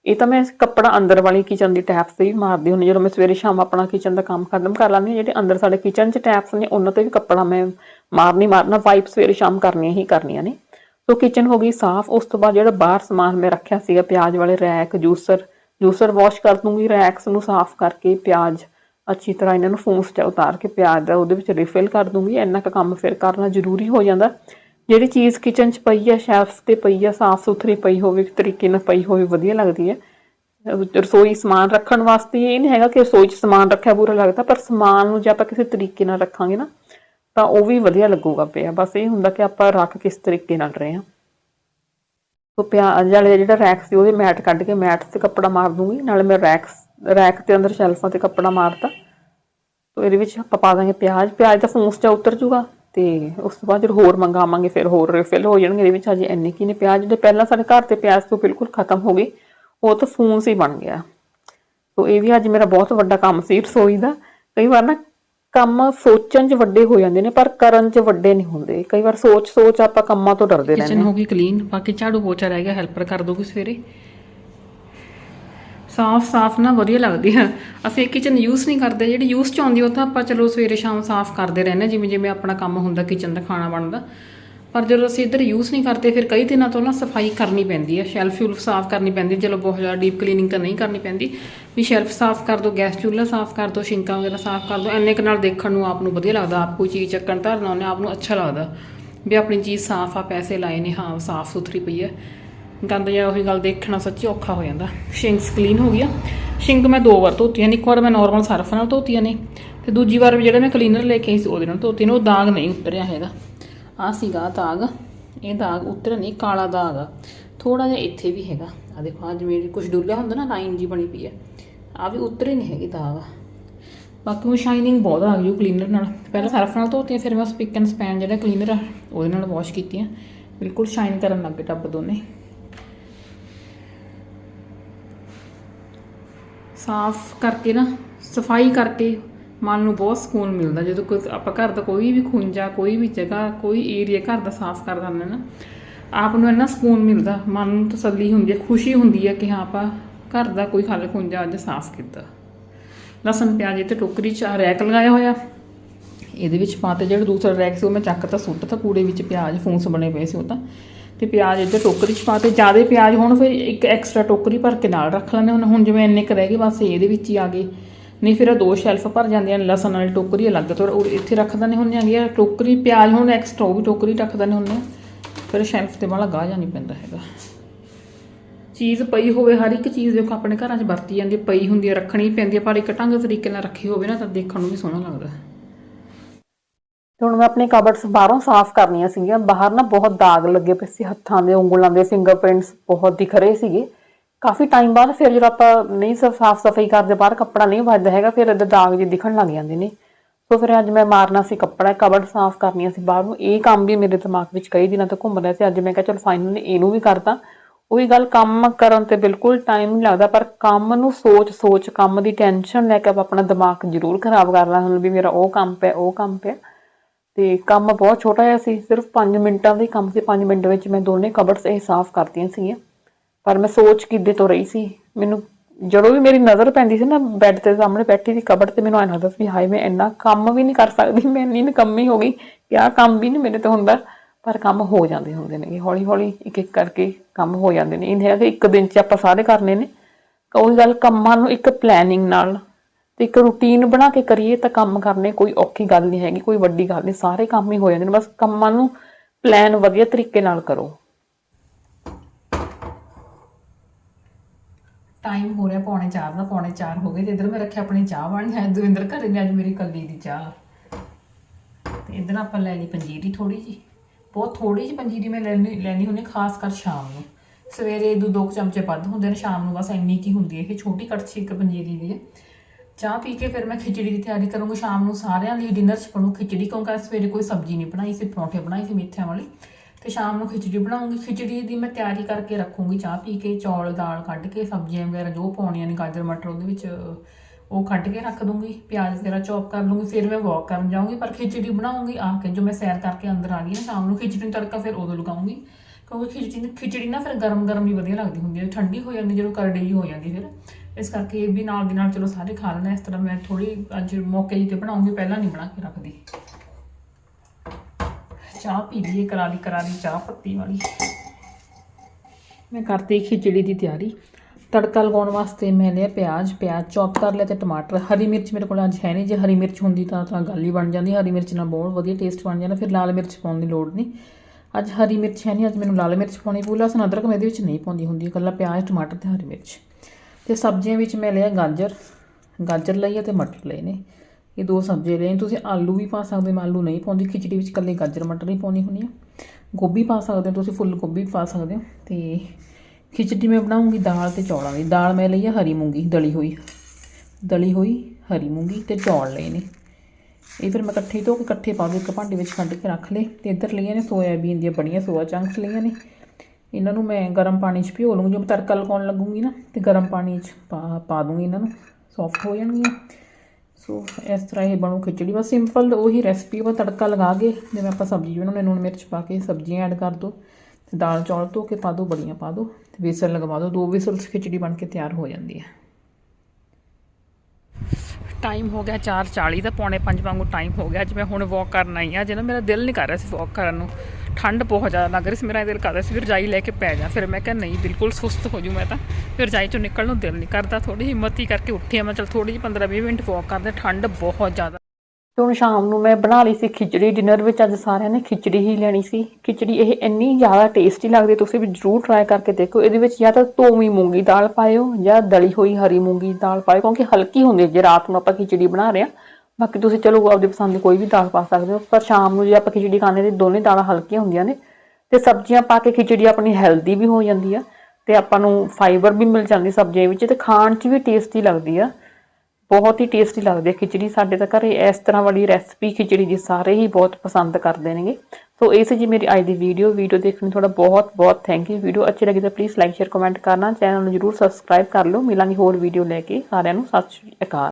ਇਹ ਤਾਂ ਮੈਂ ਕੱਪੜਾ ਅੰਦਰ ਵਾਲੀ ਕਿਚਨ ਦੀ ਟੈਪਸ ਤੇ ਵੀ ਮਾਰਦੀ ਹੁੰਦੀ ਜਦੋਂ ਮੈਂ ਸਵੇਰੇ ਸ਼ਾਮ ਆਪਣਾ ਕਿਚਨ ਦਾ ਕੰਮ ਖਤਮ ਕਰ ਲੈਂਦੀ ਹਾਂ, ਜਿਹੜੇ ਅੰਦਰ ਸਾਡੇ ਕਿਚਨ 'ਚ ਟੈਪਸ ਨੇ, ਉਹਨਾਂ ਤੇ ਵੀ ਕੱਪੜਾ ਮੈਂ ਮਾਰਨੀ ਮਾਰਨਾ ਵਾਈਪ ਸਵੇਰੇ ਸ਼ਾਮ ਕਰਨੀਆਂ ਹੀ ਕਰਨੀਆਂ ਨੇ। ਸੋ ਕਿਚਨ ਹੋ ਗਈ ਸਾਫ਼, ਉਸ ਤੋਂ ਬਾਅਦ ਜਿਹੜਾ ਬਾਹਰ ਸਮਾਨ ਮੈਂ ਰੱਖਿਆ ਸੀਗਾ, ਪਿਆਜ਼ ਵਾਲੇ ਰੈਕ, ਜੂਸਰ ਜੂਸਰ ਵਾਸ਼ ਕਰ ਦੂੰਗੀ ਰੈਕਸ ਨੂੰ ਸਾਫ਼ ਕਰਕੇ, ਪਿਆਜ਼ ਅੱਛੀ ਤਰ੍ਹਾਂ ਇਹਨਾਂ ਨੂੰ ਫੂਸ ਚ ਉਤਾਰ ਕੇ ਪਿਆਜ਼ ਦਾ ਉਹਦੇ ਵਿੱਚ ਰਿਫਿਲ ਕਰ ਦੂੰਗੀ, ਇੰਨਾ ਕੁ ਕੰਮ ਫਿਰ ਕਰਨਾ ਜ਼ਰੂਰੀ ਹੋ ਜਾਂਦਾ। ਜਿਹੜੀ ਚੀਜ਼ ਕਿਚਨ 'ਚ ਪਈ ਆ ਸ਼ੈਲਫ ਤੇ ਪਈ ਆ, ਸਾਫ਼ ਸੁਥਰੀ ਪਈ ਹੋਵੇ ਤਰੀਕੇ ਨਾਲ ਪਈ ਹੋਵੇ, ਵਧੀਆ ਲੱਗਦੀ ਹੈ ਰਸੋਈ ਸਮਾਨ ਰੱਖਣ ਵਾਸਤੇ ਇਹ ਨਹੀਂ ਹੈਗਾ ਕਿ ਰਸੋਈ 'ਚ ਸਮਾਨ ਰੱਖਿਆ ਬੁਰਾ ਲੱਗਦਾ, ਪਰ ਸਮਾਨ ਨੂੰ ਜੇ ਆਪਾਂ ਕਿਸੇ ਤਰੀਕੇ ਨਾਲ ਰੱਖਾਂਗੇ ਨਾ, ਤਾਂ ਉਹ ਵੀ ਵਧੀਆ ਲੱਗੂਗਾ ਪਿਆ। ਬਸ ਇਹ ਹੁੰਦਾ ਕਿ ਆਪਾਂ ਰੱਖ ਕਿਸ ਤਰੀਕੇ ਨਾਲ ਰਹੇ ਹਾਂ। ਸੋ ਪਿਆਜ਼ ਵਾਲੇ ਜਿਹੜਾ ਰੈਕ ਸੀ, ਉਹਦੇ ਮੈਟ ਕੱਢ ਕੇ ਮੈਟ ਤੇ ਕੱਪੜਾ ਮਾਰ ਦੂੰਗੀ, ਨਾਲੇ ਮੈਂ ਰੈਕਸ ਰੈਕ ਤੇ ਅੰਦਰ ਸ਼ੈਲਫਾਂ ਤੇ ਕੱਪੜਾ ਮਾਰਤਾ। ਤੋ ਇਹਦੇ ਵਿੱਚ ਆਪਾਂ ਪਾ ਦਾਂਗੇ ਪਿਆਜ਼ ਪਿਆਜ਼ ਦਾ ਫੂਸ ਚ ਉਤਰ ਜੂਗਾ, ਤੇ ਉਸ ਤੋਂ ਬਾਅਦ ਜਦੋਂ ਹੋਰ ਮੰਗਾਵਾਂਗੇ, ਫਿਰ ਹੋਰ ਰਿਫਿਲ ਹੋ ਜਾਣਗੇ ਇਹਦੇ ਵਿੱਚ। ਅਜੇ ਇੰਨੇ ਕੀ ਨੇ ਪਿਆਜ਼, ਜਿਹੜੇ ਪਹਿਲਾਂ ਸਾਡੇ ਘਰ ਤੇ ਪਿਆਜ਼ ਤੋਂ ਬਿਲਕੁਲ ਖਤਮ ਹੋ ਗਏ, ਉਹ ਤਾਂ ਫੂਸ ਹੀ ਬਣ ਗਿਆ। ਸੋ ਇਹ ਵੀ ਅੱਜ ਮੇਰਾ ਬਹੁਤ ਵੱਡਾ ਕੰਮ ਸੀ ਰਸੋਈ ਦਾ। ਕਈ ਵਾਰ ਨਾ ਕੰਮ ਸੋਚਣ 'ਚ ਵੱਡੇ ਹੋ ਜਾਂਦੇ ਨੇ ਪਰ ਕਰਨ 'ਚ ਵੱਡੇ ਨਹੀਂ ਹੁੰਦੇ। ਕਈ ਵਾਰ ਸੋਚ ਸੋਚ ਆਪਾਂ ਕੰਮਾਂ ਤੋਂ ਡਰਦੇ ਰਹਿੰਦੇ ਕਿਚਨ ਹੋ। ਗਈ ਕਲੀਨ ਬਾਕੀ ਝਾੜੂ ਪੋਚਾ ਰਹਿ ਗਿਆ ਹੈਲਪਰ ਕਰ ਦੋਗੇ ਸਵੇਰੇ? ਸਾਫ਼ ਸਾਫ਼ ਨਾ ਵਧੀਆ ਲੱਗਦੀ ਆ। ਅਸੀਂ ਕਿਚਨ ਯੂਜ਼ ਨਹੀਂ ਕਰਦੇ ਜਿਹੜੀ ਯੂਜ਼ ਚ ਆਉਂਦੀ ਉਹ ਤਾਂ ਆਪਾਂ ਚਲੋ ਸਵੇਰੇ ਸ਼ਾਮ ਸਾਫ਼ ਕਰਦੇ ਰਹਿੰਦੇ ਜਿਵੇਂ ਜਿਵੇਂ ਆਪਣਾ ਕੰਮ ਹੁੰਦਾ ਕਿਚਨ ਦਾ ਖਾਣਾ ਬਣਦਾ। ਪਰ ਜਦੋਂ ਅਸੀਂ ਇੱਧਰ ਯੂਜ਼ ਨਹੀਂ ਕਰਦੇ, ਫਿਰ ਕਈ ਦਿਨਾਂ ਤੋਂ ਨਾ ਸਫ਼ਾਈ ਕਰਨੀ ਪੈਂਦੀ ਹੈ ਸ਼ੈਲਫ ਸ਼ੁਲਫ ਸਾਫ਼ ਕਰਨੀ ਪੈਂਦੀ ਹੈ। ਚਲੋ ਬਹੁਤ ਜ਼ਿਆਦਾ ਡੀਪ ਕਲੀਨਿੰਗ ਤਾਂ ਨਹੀਂ ਕਰਨੀ ਪੈਂਦੀ। ਵੀ ਸ਼ੈਲਫ ਸਾਫ਼ ਕਰ ਦੋ, ਗੈਸ ਚੁੱਲ੍ਹਾ ਸਾਫ਼ ਕਰ ਦੋ, ਸ਼ਿੰਕਾਂ ਵਗੈਰਾ ਸਾਫ਼ ਕਰ ਦੋ। ਇੰਨੇ ਕੁ ਨਾਲ ਦੇਖਣ ਨੂੰ ਆਪ ਨੂੰ ਵਧੀਆ ਲੱਗਦਾ। ਆਪ ਕੋਈ ਚੀਜ਼ ਚੱਕਣ ਧਰਨਾ ਆਉਂਦੇ ਆਪ ਨੂੰ ਅੱਛਾ ਲੱਗਦਾ। ਵੀ ਆਪਣੀ ਚੀਜ਼ ਸਾਫ਼ ਆ, ਪੈਸੇ ਲਾਏ ਨੇ। ਹਾਂ, ਸਾਫ਼ ਸੁਥਰੀ ਪਈ ਹੈ ਗੰਦ ਜਿਹਾ ਉਹੀ ਗੱਲ ਦੇਖਣਾ ਸੱਚੀ ਔਖਾ ਹੋ ਜਾਂਦਾ। ਸ਼ਿੰਕਸ ਕਲੀਨ ਹੋ ਗਿਆ ਸ਼ਿੰਕ ਮੈਂ ਦੋ ਵਾਰ ਧੋਤੀਆਂ ਨੇ। ਇੱਕ ਵਾਰ ਮੈਂ ਨਾਰਮਲ ਸਰਫ ਨਾਲ ਧੋਤੀਆਂ ਨੇ। ਤੇ ਦੂਜੀ ਵਾਰ ਵੀ ਜਿਹੜਾ ਮੈਂ ਕਲੀਨਰ ਲੈ ਕੇ ਆਈ ਸੀ, ਉਹਦੇ ਨਾਲ ਧੋਤੀ ਨੇ। ਉਹ ਦਾਗ ਨਹੀਂ ਉਤਰਿਆ ਹੈਗਾ। ਆ ਸੀਗਾ ਦਾਗ ਇਹ ਦਾਗ ਉਤਰਿਆ ਨਹੀਂ ਕਾਲਾ ਦਾਗ ਆ। ਥੋੜਾ ਜਿਹਾ ਇੱਥੇ ਵੀ ਹੈਗਾ। ਆ ਦੇਖੋ ਆ ਜਿਵੇਂ ਕੁਝ ਡੁੱਲਿਆ ਹੁੰਦਾ ਨਾ, ਲਾਈਨ ਜੀ ਬਣੀ ਪਈ ਆ। ਆ ਵੀ ਉਤਰੇ ਨਹੀਂ ਹੈਗੀ ਦਾਗ ਬਾਕੀ ਉਹ ਸ਼ਾਈਨਿੰਗ ਬਹੁਤ ਆ ਗਈ ਉਹ ਕਲੀਨਰ ਨਾਲ। ਪਹਿਲਾਂ ਸਰਫ ਨਾਲ ਧੋਤੀਆਂ, ਫਿਰ ਮੈਂ ਸਪਿਕ ਐਂਡ ਸਪੈਨ ਜਿਹੜਾ ਕਲੀਨਰ ਆ, ਉਹਦੇ ਨਾਲ ਵਾਸ਼ ਕੀਤੀਆਂ। ਬਿਲਕੁਲ ਸ਼ਾਈਨ ਕਰਨ ਲੱਗ ਗਏ ਟੱਬ ਦੋਨੇ। ਸਾਫ਼ ਕਰਕੇ ਨਾ, ਸਫ਼ਾਈ ਕਰਕੇ ਮਨ ਨੂੰ ਬਹੁਤ ਸਕੂਨ ਮਿਲਦਾ, ਜਦੋਂ ਕੋਈ ਆਪਾਂ ਘਰ ਦਾ ਕੋਈ ਵੀ ਖੁੰਝਾ, ਕੋਈ ਵੀ ਜਗ੍ਹਾ, ਕੋਈ ਏਰੀਆ ਘਰ ਦਾ ਸਾਫ਼ ਕਰ ਦਿੰਦੇ ਨਾ, ਆਪ ਨੂੰ ਇੰਨਾ ਸਕੂਨ ਮਿਲਦਾ, ਮਨ ਨੂੰ ਤਸੱਲੀ ਹੁੰਦੀ ਹੈ, ਖੁਸ਼ੀ ਹੁੰਦੀ ਹੈ ਕਿ ਹਾਂ, ਆਪਾਂ ਘਰ ਦਾ ਕੋਈ ਖਾਲੀ ਖੁੰਝਾ ਅੱਜ ਸਾਫ਼ ਕੀਤਾ। ਲਸਣ, ਪਿਆਜ਼ ਤੇ ਟੋਕਰੀ ਚ ਆਹ ਰੈਕ ਲਗਾਇਆ ਹੋਇਆ। ਇਹਦੇ ਵਿੱਚ ਪਾਤੇ ਜਿਹੜਾ ਦੂਸਰਾ ਰੈਕ ਸੀ, ਉਹ ਮੈਂ ਚੱਕ ਤਾਂ ਸੁੱਟ ਤਾਂ ਕੂੜੇ ਵਿੱਚ ਪਿਆਜ਼ ਫੂਸ ਬਣੇ ਪਏ ਸੀ ਉਹ ਤਾਂ। ਤੇ ਪਿਆਜ਼ ਇੱਧਰ ਟੋਕਰੀ ਚ ਪਾਤੇ ਜਿਆਦੇ ਪਿਆਜ਼ ਹੋਣ ਫਿਰ ਇੱਕ ਐਕਸਟਰਾ ਟੋਕਰੀ ਭਰ ਕੇ ਨਾਲ ਰੱਖ ਲੈਂਦੇ ਹੁਣ ਹੁਣ ਜਿਵੇਂ ਇੰਨੇ ਕੁ ਰਹਿ ਗਏ, ਬਸ ਇਹਦੇ ਵਿੱਚ ਹੀ ਆ ਗਏ। ਨਹੀਂ ਫਿਰ ਇਹ ਦੋ ਸ਼ੈਲਫ ਭਰ ਜਾਂਦੀਆਂ ਨੇ, ਲਸਣ ਵਾਲੀ ਟੋਕਰੀ ਅਲੱਗ ਤੋਂ, ਉਹ ਇੱਥੇ ਰੱਖ ਦਿੰਦੇ ਹੁੰਦੇ ਆਗੇ ਆ ਟੋਕਰੀ, ਪਿਆਜ਼ ਹੁਣ ਐਕਸਟਰਾ ਉਹ ਵੀ ਟੋਕਰੀ ਰੱਖ ਦਿੰਦੇ ਹੁੰਦੇ। ਆ ਫਿਰ ਸ਼ੈਲਫ ਤੇ ਵਾਲਾ ਗਾਹ ਜਾਣੀ ਪੈਂਦਾ ਹੈਗਾ। ਚੀਜ਼ ਪਈ ਹੋਵੇ, ਹਰ ਇੱਕ ਚੀਜ਼ ਦੇਖੋ ਆਪਣੇ ਘਰਾਂ 'ਚ ਵਰਤੀ ਜਾਂਦੀ, ਪਈ ਹੁੰਦੀ ਹੈ ਰੱਖਣੀ ਪੈਂਦੀ ਹੈ ਪਰ ਇੱਕ ਢੰਗ ਤਰੀਕੇ ਨਾਲ ਰੱਖੀ ਹੋਵੇ ਨਾ, ਤਾਂ ਦੇਖਣ ਨੂੰ ਵੀ ਸੋਹਣਾ ਲੱਗਦਾ। ਹੈ ਹੁਣ ਮੈਂ ਆਪਣੇ ਕਬਰਡਸ ਬਾਹਰੋਂ ਸਾਫ਼ ਕਰਨੀਆਂ ਸੀਗੀਆਂ, ਬਾਹਰ ਨਾ ਬਹੁਤ ਦਾਗ ਲੱਗੇ ਪਏ ਸੀ ਹੱਥਾਂ ਦੇ, ਉਂਗਲਾਂ ਦੇ ਫਿੰਗਰਪ੍ਰਿੰਟਸ ਬਹੁਤ ਦਿਖ ਰਹੇ ਸੀਗੇ। ਕਾਫੀ ਟਾਈਮ ਬਾਅਦ ਫਿਰ ਜਦੋਂ ਆਪਾਂ ਨਹੀਂ ਸ- ਸਾਫ਼ ਸਫ਼ਾਈ ਕਰਦੇ, ਬਾਹਰ ਕੱਪੜਾ ਨਹੀਂ ਵੱਜਦਾ ਹੈਗਾ, ਫਿਰ ਇਹਦੇ ਦਾਗ ਜਿਹੇ ਦਿਖਣ ਲੱਗ ਜਾਂਦੇ ਨੇ। ਸੋ ਫਿਰ ਅੱਜ ਮੈਂ ਮਾਰਨਾ ਸੀ ਕੱਪੜਾ ਕਬਰਡ ਸਾਫ਼ ਕਰਨੀਆਂ ਸੀ ਬਾਹਰ ਨੂੰ। ਇਹ ਕੰਮ ਵੀ ਮੇਰੇ ਦਿਮਾਗ ਵਿੱਚ ਕਈ ਦਿਨਾਂ ਤੋਂ ਘੁੰਮ ਰਿਹਾ ਸੀ। ਅੱਜ ਮੈਂ ਕਿਹਾ ਚਲ ਫਾਈਨਲੀ ਇਹਨੂੰ ਵੀ ਕਰਦਾ ਉਹੀ ਗੱਲ ਕੰਮ ਕਰਨ ਤੇ ਬਿਲਕੁਲ ਟਾਈਮ ਨਹੀਂ ਲੱਗਦਾ, ਪਰ ਕੰਮ ਨੂੰ ਸੋਚ ਸੋਚ, ਕੰਮ ਦੀ ਟੈਨਸ਼ਨ ਲੈ ਕੇ ਆਪਾਂ ਆਪਣਾ ਦਿਮਾਗ ਜ਼ਰੂਰ ਖਰਾਬ ਕਰਨਾ ਹੁਣ ਵੀ ਮੇਰਾ ਉਹ ਕੰਮ ਪਿਆ, ਉਹ ਕੰਮ ਪਿਆ। ਤੇ ਕੰਮ ਬਹੁਤ ਛੋਟਾ ਜਿਹਾ ਸੀ, ਸਿਰਫ 5 ਮਿੰਟਾਂ ਦਾ ਹੀ ਕੰਮ ਸੀ। 5 ਮਿੰਟ ਵਿੱਚ ਮੈਂ ਦੋਨੇ ਕਬਰਡਸ ਇਹ ਸਾਫ਼ ਕਰਤੀਆਂ ਸੀਗੀਆਂ। ਪਰ ਮੈਂ ਸੋਚ ਕਿੱਦੇ ਤੋਂ ਰਹੀ ਸੀ। ਮੈਨੂੰ ਜਦੋਂ ਵੀ ਮੇਰੀ ਨਜ਼ਰ ਪੈਂਦੀ ਸੀ ਨਾ ਬੈੱਡ ਤੇ ਸਾਹਮਣੇ ਬੈਠੀ ਸੀ ਕਬਰ ਤੇ ਮੈਨੂੰ ਐਂ ਲੱਗਦਾ ਸੀ ਵੀ ਹਾਏ ਮੈਂ ਇੰਨਾ ਕੰਮ ਵੀ ਨਹੀਂ ਕਰ ਸਕਦੀ, ਮੈਂ ਇੰਨੀ ਨਿਕੰਮੀ ਹੋ ਗਈ ਕਿ ਆਹ ਕੰਮ ਵੀ ਨਹੀਂ ਮੇਰੇ ਤੋਂ ਹੁੰਦਾ। ਪਰ ਕੰਮ ਹੋ ਜਾਂਦੇ ਹੁੰਦੇ ਨੇ ਹੌਲੀ ਹੌਲੀ ਇੱਕ ਇੱਕ ਕਰਕੇ ਕੰਮ ਹੋ ਜਾਂਦੇ ਨੇ। ਇਹ ਨਹੀਂ ਹੈਗਾ ਕਿ ਇੱਕ ਦਿਨ 'ਚ ਆਪਾਂ ਸਾਰੇ ਕਰਨੇ ਨੇ। ਉਹੀ ਗੱਲ ਕੰਮਾਂ ਨੂੰ ਇੱਕ ਪਲੈਨਿੰਗ ਨਾਲ ਤੇ ਇੱਕ ਰੂਟੀਨ ਬਣਾ ਕੇ ਕਰੀਏ ਤਾਂ ਕੰਮ ਕਰਨੇ ਕੋਈ ਔਖੀ ਗੱਲ ਨਹੀਂ ਹੈਗੀ, ਕੋਈ ਵੱਡੀ ਗੱਲ ਨਹੀਂ। ਸਾਰੇ ਕੰਮ ਹੀ ਹੋ ਜਾਂਦੇ ਨੇ। ਬਸ ਕੰਮਾਂ ਨੂੰ ਪਲਾਨ ਵਧੀਆ ਤਰੀਕੇ ਨਾਲ ਕਰੋ। ਟਾਈਮ ਹੋ ਰਿਹਾ, ਪੌਣੇ 4 ਦਾ, ਪੌਣੇ 4 ਹੋ ਗਏ। ਤੇ ਇੱਧਰ ਮੈਂ ਰੱਖਿਆ ਆਪਣੀ ਚਾਹ ਬਣ ਹੈ ਦਵਿੰਦਰ ਘਰੇ ਨੇ, ਅੱਜ ਮੇਰੀ ਕੱਲੀ ਦੀ ਚਾਹ। ਤੇ ਇੱਧਰ ਆਪਾਂ ਲੈ ਲਈ ਪੰਜੀਰੀ ਥੋੜੀ ਜੀ ਬਹੁਤ ਥੋੜੀ ਜਿਹੀ ਪੰਜੀਰੀ ਮੈਂ ਲੈਣੀ ਲੈਣੀ ਹੁੰਦੀ, ਖਾਸ ਕਰ ਸ਼ਾਮ ਨੂੰ। ਸਵੇਰੇ ਦੋ ਦੋ ਕੁ ਚਮਚੇ ਵੱਧ ਹੁੰਦੇ ਨੇ, ਸ਼ਾਮ ਨੂੰ ਬਸ ਇੰਨੀ ਕੀ ਹੁੰਦੀ ਹੈ ਇਹ। ਛੋਟੀ ਕੜਛੀ ਇੱਕ ਪੰਜੀਰੀ ਦੀ ਹੈ। ਚਾਹ ਪੀ ਕੇ ਫਿਰ ਮੈਂ ਖਿਚੜੀ ਦੀ ਤਿਆਰੀ ਕਰੂੰਗੀ। ਸ਼ਾਮ ਨੂੰ ਸਾਰਿਆਂ ਲਈ ਡਿਨਰ 'ਚ ਬਣੂ ਖਿਚੜੀ, ਕਿਉਂਕਿ ਸਵੇਰੇ ਕੋਈ ਸਬਜ਼ੀ ਨਹੀਂ ਬਣਾਈ ਸੀ, ਪਰੌਂਠੇ ਬਣਾਏ ਸੀ ਮੇਥਿਆਂ ਵਾਲੇ। ਤੇ ਸ਼ਾਮ ਨੂੰ ਖਿਚੜੀ ਬਣਾਉਂਗੀ। ਖਿਚੜੀ ਦੀ ਮੈਂ ਤਿਆਰੀ ਕਰਕੇ ਰੱਖੂੰਗੀ ਚਾਹ ਪੀ ਕੇ, ਚੌਲ, ਦਾਲ ਕੱਢ ਕੇ, ਸਬਜ਼ੀਆਂ ਵਗੈਰਾ ਜੋ ਪਾਉਣੀਆਂ ਨੇ ਗਾਜਰ, ਮਟਰ ਉਹਦੇ ਵਿੱਚ, ਉਹ ਕੱਢ ਕੇ ਰੱਖ ਦੂੰਗੀ। ਪਿਆਜ਼ ਵਗੈਰਾ ਚੌਪ ਕਰ ਲੂੰਗੀ, ਫਿਰ ਮੈਂ ਵਾਕ ਕਰਨ ਜਾਊਂਗੀ, ਪਰ ਖਿਚੜੀ ਬਣਾਉਂਗੀ। ਆ ਕੇ ਜੋ ਮੈਂ ਸੈਰ ਕਰਕੇ ਅੰਦਰ ਆ ਗਈ ਨਾ, ਸ਼ਾਮ ਨੂੰ ਖਿਚੜੀ ਨੂੰ ਤੜਕਾ ਫਿਰ ਉਦੋਂ ਲਗਾਉਂਗੀ। ਕਿਉਂਕਿ ਖਿਚੜੀ ਖਿਚੜੀ ਨਾ ਫਿਰ ਗਰਮ ਗਰਮ ਹੀ ਵਧੀਆ ਲੱਗਦੀ ਹੁੰਦੀ ਹੈ, ਠੰਡੀ ਹੋ ਜਾਂਦੀ, ਜਦੋਂ ਕਰੜੀ ਜਿਹੀ ਹੋ ਜਾਂਦੀ ਫਿਰ। ਇਸ ਕਰਕੇ ਇਹ ਵੀ ਨਾਲ ਦੀ ਨਾਲ ਚਲੋ ਸਾਰੇ ਖਾ ਲੈਣਾ, ਇਸ ਤਰ੍ਹਾਂ ਮੈਂ ਥੋੜੀ ਅੱਜ ਮੌਕੇ ਜਿਹੇ ਤੇ ਬਣਾਉਂਗੀ, ਪਹਿਲਾਂ ਨਹੀਂ ਬਣਾ ਕੇ ਰੱਖਦੀ। ਚਾਹ ਪੀ ਲਈਏ, ਕਰਾਲੀ ਕਰਾਲੀ ਚਾਹ ਪੱਤੀ ਵਾਲੀ। ਮੈਂ ਕਰਤੀ ਖਿਚੜੀ ਦੀ ਤਿਆਰੀ। ਤੜਕਾ ਲਗਾਉਣ ਵਾਸਤੇ ਮੈਂ ਲਿਆ ਪਿਆਜ਼ ਪਿਆਜ਼ ਚੌਪ ਕਰ ਲਿਆ ਤੇ ਟਮਾਟਰ। ਹਰੀ ਮਿਰਚ ਮੇਰੇ ਕੋਲ ਅੱਜ ਹੈ ਨਹੀਂ, ਜੇ ਹਰੀ ਮਿਰਚ ਹੁੰਦੀ ਤਾਂ ਤਾਂ ਗੱਲ ਹੀ ਬਣ ਜਾਂਦੀ। ਹਰੀ ਮਿਰਚ ਨਾਲ ਬਹੁਤ ਵਧੀਆ ਟੇਸਟ ਬਣ ਜਾਂਦਾ, ਫਿਰ ਲਾਲ ਮਿਰਚ ਪਾਉਣ ਦੀ ਲੋੜ ਨਹੀਂ। ਅੱਜ ਹਰੀ ਮਿਰਚ ਹੈ ਨਹੀਂ, ਅੱਜ ਮੈਨੂੰ ਲਾਲ ਮਿਰਚ ਪਾਉਣੀ ਪੂਲਾ ਲਸਣ, ਅਦਰਕ ਮੈਂ ਇਹਦੇ ਵਿੱਚ ਨਹੀਂ ਪਾਉਂਦੀ ਹੁੰਦੀ, ਇਕੱਲਾ ਪਿਆਜ਼, ਟਮਾਟਰ ਤੇ ਹਰੀ ਮਿਰਚ। ਤੇ ਸਬਜ਼ੀਆਂ ਵਿੱਚ ਮੈਂ ਲਿਆ ਗਾਜਰ। ਗਾਜਰ ਲਈ ਹੈ ਤੇ ਮਟਰ ਲਏ ਨੇ। ਇਹ ਦੋ ਸਬਜ਼ੀਆਂ ਲਈਆਂ ਤੁਸੀਂ ਆਲੂ ਵੀ ਪਾ ਸਕਦੇ ਹੋ, ਮੈਂ ਆਲੂ ਨਹੀਂ ਪਾਉਂਦੀ। ਖਿਚੜੀ ਵਿੱਚ ਇਕੱਲੇ ਗਾਜਰ ਮਟਰ ਹੀ ਪਾਉਣੀ ਹੁੰਦੀ ਆ। ਗੋਭੀ ਪਾ ਸਕਦੇ ਹੋ ਤੁਸੀਂ, ਫੁੱਲ ਗੋਭੀ ਵੀ ਪਾ ਸਕਦੇ ਹੋ। ਤੇ ਖਿਚੜੀ ਮੈਂ ਬਣਾਉਂਗੀ ਦਾਲ ਤੇ ਚੌਲਾਂ ਦੀ ਦਾਲ ਮੈਂ ਲਈ ਆ ਹਰੀ ਮੂੰਗੀ, ਦਲੀ ਹੋਈ। ਦਲੀ ਹੋਈ, ਹਰੀ ਮੂੰਗੀ ਤੇ ਚੌਲ ਲਏ ਨੇ। ਇਹ ਫਿਰ ਮੈਂ ਇਕੱਠੇ ਧੋ ਕੇ ਇਕੱਠੇ ਪਾ ਕੇ ਇੱਕ ਭਾਂਡੇ ਵਿੱਚ ਕੱਢ ਕੇ ਰੱਖ ਲਏ। ਤੇ ਇੱਧਰ ਲਈਆਂ ਨੇ ਸੋਇਆਬੀਨ ਦੀਆਂ ਬੜੀਆਂ ਸੋਇਆ ਚੰਕਸ ਲਈਆਂ ਨੇ। ਇਹਨਾਂ ਨੂੰ ਮੈਂ ਗਰਮ ਪਾਣੀ 'ਚ ਭਿਓ ਲੂੰਗੀ ਜਦੋਂ ਮੈਂ ਤੜਕਾ ਲਗਾਉਣ ਲੱਗੂੰਗੀ ਨਾ, ਤੇ ਗਰਮ ਪਾਣੀ 'ਚ ਪਾ ਪਾ ਦੂੰਗੀ ਇਹਨਾਂ ਨੂੰ। ਸੌਫਟ ਹੋ ਜਾਣਗੀਆਂ। ਸੋ ਇਸ ਤਰ੍ਹਾਂ ਇਹ ਬਣੂ ਖਿਚੜੀ। ਬਸ ਸਿੰਪਲ ਉਹੀ ਰੈਸਪੀ ਉਹ ਤੜਕਾ ਲਗਾ ਕੇ, ਜਿਵੇਂ ਆਪਾਂ ਸਬਜ਼ੀ ਬਣਾਉਂਦੇ ਲੂਣ ਮਿਰਚ ਪਾ ਕੇ, ਸਬਜ਼ੀਆਂ ਐਡ ਕਰ ਦਿਓ ਤੇ ਦਾਲ ਚੌਲ ਧੋ ਕੇ ਪਾ ਦਿਓ ਬੜੀਆਂ ਪਾ ਦਿਓ ਤੇ ਬੇਸਣ ਲਗਵਾ ਦਿਓ ਦੋ ਵਿਸਲਸ ਖਿਚੜੀ ਬਣ ਕੇ ਤਿਆਰ ਹੋ ਜਾਂਦੀ ਹੈ। ਟਾਈਮ ਹੋ ਗਿਆ 4:40 ਦਾ, ਪੌਣੇ 5 ਵਾਂਗੂ ਟਾਈਮ ਹੋ ਗਿਆ। ਅੱਜ ਮੈਂ ਹੁਣ ਵਾਕ ਕਰਨ ਆਈ ਆ ਜਿਹਨਾਂ ਮੇਰਾ ਦਿਲ ਨਹੀਂ ਕਰ ਰਿਹਾ ਸੀ ਵਾਕ ਕਰਨ ਨੂੰ। ਠੰਡ ਬਹੁਤ ਜ਼ਿਆਦਾ ਲੱਗ ਰਹੀ ਸੀ, ਮੇਰਾ ਦਿਲ ਕਰਦਾ ਸੀ ਵੀ ਰਜਾਈ ਲੈ ਕੇ ਪੈ ਜਾ। ਫਿਰ ਮੈਂ ਕਿਹਾ, ਨਹੀਂ, ਬਿਲਕੁਲ ਸੁਸਤ ਹੋ ਜੂ ਮੈਂ ਤਾਂ। ਫਿਰ ਰਜਾਈ ਚੋਂ ਨਿਕਲਣ ਨੂੰ ਦਿਲ ਨਹੀਂ ਕਰਦਾ ਥੋੜੀ ਹਿੰਮਤ ਹੀ ਕਰਕੇ ਉੱਠੀ ਮੈਂ, ਚਲ ਥੋੜੀ ਜਿਹੀ 15 20 ਮਿੰਟ ਵਾਕ ਕਰਦੇ, ਠੰਡ ਬਹੁਤ ਜ਼ਿਆਦਾ। ਹੁਣ ਸ਼ਾਮ ਨੂੰ ਮੈਂ ਬਣਾ ਲਈ ਸੀ ਖਿਚੜੀ ਡਿਨਰ ਵਿੱਚ ਅੱਜ ਸਾਰਿਆਂ ਨੇ ਖਿਚੜੀ ਹੀ ਲੈਣੀ ਸੀ। ਖਿਚੜੀ ਇਹ ਇੰਨੀ ਜ਼ਿਆਦਾ ਟੇਸਟੀ ਲੱਗਦੀ ਤੁਸੀਂ ਵੀ ਜਰੂਰ ਟਰਾਈ ਕਰਕੇ ਦੇਖੋ ਇਹਦੇ ਵਿੱਚ ਜਾਂ ਤਾਂ ਧੋਵੀਂ ਮੂੰਗੀ ਦਾਲ ਪਾਇਓ ਜਾਂ ਦਲੀ ਹੋਈ ਹਰੀ ਮੂੰਗੀ ਦਾਲ ਪਾਇਓ, ਕਿਉਂਕਿ ਹਲਕੀ ਹੁੰਦੀ ਜੇ ਰਾਤ ਨੂੰ ਆਪਾਂ ਖਿਚੜੀ ਬਣਾ ਰਹੇ ਹਾਂ ਬਾਕੀ ਤੁਸੀਂ ਚਲੋ ਆਪਦੀ ਪਸੰਦ ਦੀ ਕੋਈ ਵੀ ਦਾਲ ਪਾ ਸਕਦੇ ਹੋ, ਪਰ ਸ਼ਾਮ ਨੂੰ ਜੇ ਆਪਾਂ ਖਿਚੜੀ ਖਾਂਦੇ ਤੇ ਦੋਨੇ ਦਾਲਾਂ ਹਲਕੀਆਂ ਹੁੰਦੀਆਂ ਨੇ, ਤੇ ਸਬਜ਼ੀਆਂ ਪਾ ਕੇ ਖਿਚੜੀ ਆਪਣੀ ਹੈਲਦੀ ਵੀ ਹੋ ਜਾਂਦੀ ਆ, ਤੇ ਆਪਾਂ ਨੂੰ ਫਾਈਬਰ ਵੀ ਮਿਲ ਜਾਂਦੀ ਸਬਜ਼ੀਆਂ ਵਿੱਚ, ਤੇ ਖਾਣ 'ਚ ਵੀ ਟੇਸਟੀ ਲੱਗਦੀ ਆ, ਬਹੁਤ ਹੀ ਟੇਸਟੀ ਲੱਗਦੀ ਹੈ ਖਿਚੜੀ ਸਾਡੇ ਤਾਂ ਘਰੇ ਇਸ ਤਰ੍ਹਾਂ ਵਾਲੀ ਰੈਸਪੀ ਖਿਚੜੀ ਦੀ ਸਾਰੇ ਹੀ ਬਹੁਤ ਪਸੰਦ ਕਰਦੇ ਨੇਗੇ, ਸੋ ਇਹ ਸੀ ਜੀ ਮੇਰੀ ਅੱਜ ਦੀ ਵੀਡੀਓ ਵੀਡੀਓ ਦੇਖਣ ਲਈ ਤੁਹਾਡਾ ਬਹੁਤ ਬਹੁਤ ਥੈਂਕ ਯੂ ਵੀਡੀਓ ਅੱਛੀ ਲੱਗੀ ਤਾਂ ਪਲੀਜ਼ ਲਾਈਕ ਸ਼ੇਅਰ ਕਮੈਂਟ ਕਰਨਾ ਚੈਨਲ ਨੂੰ ਜਰੂਰ ਸਬਸਕ੍ਰਾਈਬ ਕਰ ਲਓ, ਮਿਲਾਂਗੇ ਹੋਰ ਵੀਡੀਓ ਲੈ ਕੇ, ਸਾਰਿਆਂ ਨੂੰ, ਸਤਿ ਸ਼੍ਰੀ ਅਕਾਲ।